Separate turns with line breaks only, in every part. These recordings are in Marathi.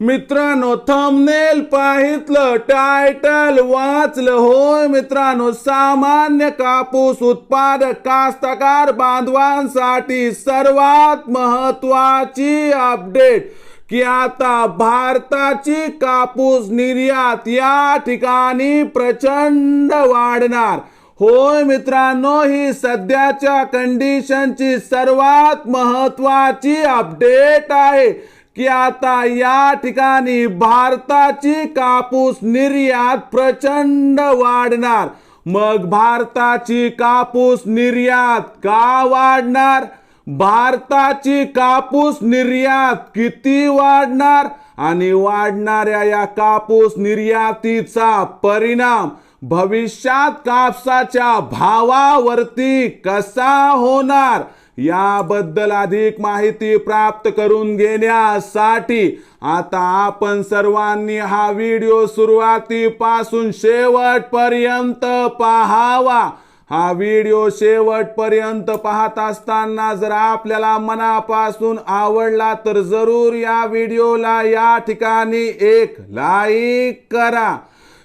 मित्रांनो थंबनेल पाहितलं टायटल वाचलं. होय मित्रांनो सामान्य कापूस उत्पादक कास्तकार बांधवांसाठी सर्वात महत्वाची अपडेट की आता भारताची कापूस निर्यात या ठिकाणी प्रचंड वाढणार. होय मित्रांनो ही सध्याच्या कंडिशनची सर्वात महत्वाची अपडेट आहे. की आता या ठिकाणी भारताची कापूस निर्यात प्रचंड वाढणार. मग भारताची कापूस निर्यात का वाढणार? भारताची कापूस निर्यात किती वाढणार? आणि वाढणाऱ्या या कापूस निर्यातीचा परिणाम भविष्यात कापसाच्या भावावरती कसा होणार? याबद्दल अधिक माहिती प्राप्त करून घेण्यासाठी आता आपण सर्वांनी हा व्हिडिओ सुरुवातीपासून शेवटपर्यंत पाहावा. हा व्हिडिओ शेवटपर्यंत पाहत असताना जर आपल्याला मनापासून आवडला तर जरूर या व्हिडिओला या ठिकाणी एक लाईक करा.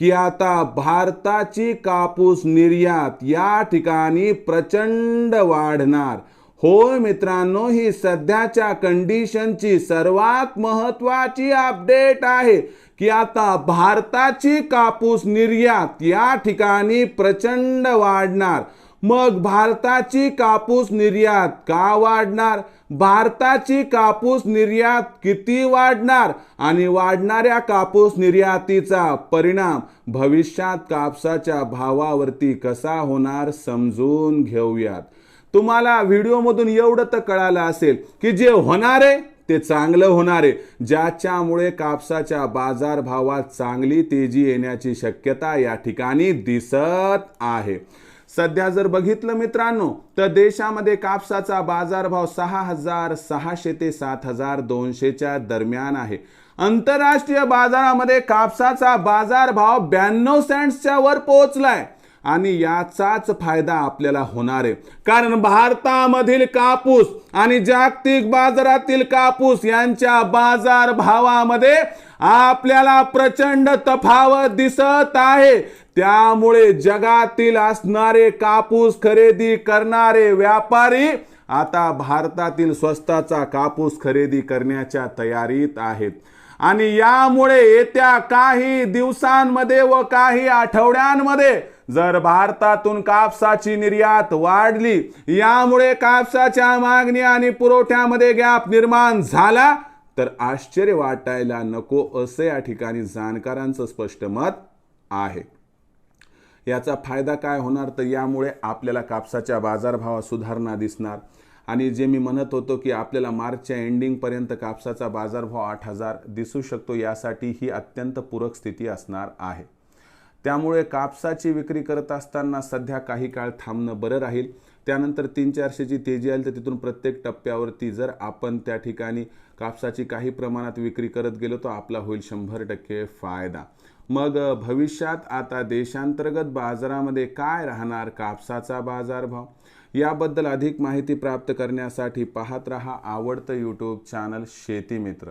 की आता भारताची कापूस निर्यात या ठिकाणी प्रचंड वाढणार. होय मित्रांनो ही सध्याच्या कंडिशनची सर्वात महत्वाची अपडेट आहे की आता भारताची कापूस निर्यात या ठिकाणी प्रचंड वाढणार. मग भारताची कापूस निर्यात का वाढणार? भारताची कापूस निर्यात किती वाढणार आणि वाढणाऱ्या कापूस निर्यातीचा परिणाम भविष्यात कापसाच्या भावावरती कसा होणार समजून घेऊयात. तुम्हाला व्हिडिओमधून एवढं तर कळालं असेल की जे होणार आहे ते चांगलं होणार आहे ज्याच्यामुळे कापसाच्या बाजारभावात चांगली तेजी येण्याची शक्यता या ठिकाणी दिसत आहे. सध्या जर बघितलं मित्रांनो तर देशामध्ये कापसाचा बाजारभाव सहा हजार सहाशे ते सात हजार दोनशेच्या दरम्यान आहे. आंतरराष्ट्रीय बाजारामध्ये कापसाचा बाजारभाव ब्याण्णव सेंट्सच्या वर पोहोचलाय आणि याचाच फायदा आपल्याला होणार आहे. कारण भारतामधील कापूस आणि जागतिक बाजारातील कापूस यांच्या बाजार भावामध्ये आपल्याला प्रचंड तफावत दिसत आहे. त्यामुळे जगातील असणारे कापूस खरेदी करणारे व्यापारी आता भारतातील स्वस्ताचा कापूस खरेदी करण्याच्या तयारीत आहेत. आणि यामुळे येत्या काही दिवसांमध्ये व काही आठवड्यांमध्ये जर भारतातून कापसाची निर्यात वाढली यामुळे कापसाच्या मागणी आणि पुरवठ्यामध्ये गॅप निर्माण झाला तर आश्चर्य वाटायला नको असं या ठिकाणी जाणकारांचं स्पष्ट मत आहे. याचा फायदा काय होणार तर यामुळे आपल्याला कापसाच्या बाजारभावात सुधारणा दिसणार. आणि जे मी म्हणत होतो की आपल्याला मार्चच्या एंडिंगपर्यंत कापसाचा बाजारभाव आठ हजार दिसू शकतो यासाठी ही अत्यंत पूरक स्थिती असणार आहे. त्यामुळे कापसाची विक्री करत असताना सध्या काही काळ थांबणं बरं राहील. त्यानंतर तीन चारशेची तेजी आली तर तिथून प्रत्येक टप्प्यावरती जर आपण त्या ठिकाणी कापसाची काही प्रमाणात विक्री करत गेलो तर आपला होईल शंभर टक्के फायदा. मग भविष्यात आता देशांतर्गत बाजारामध्ये काय राहणार कापसाचा बाजारभाव? याबद्दल अधिक माहिती प्राप्त करण्यासाठी पाहत रहा आवडतं यूट्यूब चॅनल शेती मित्र.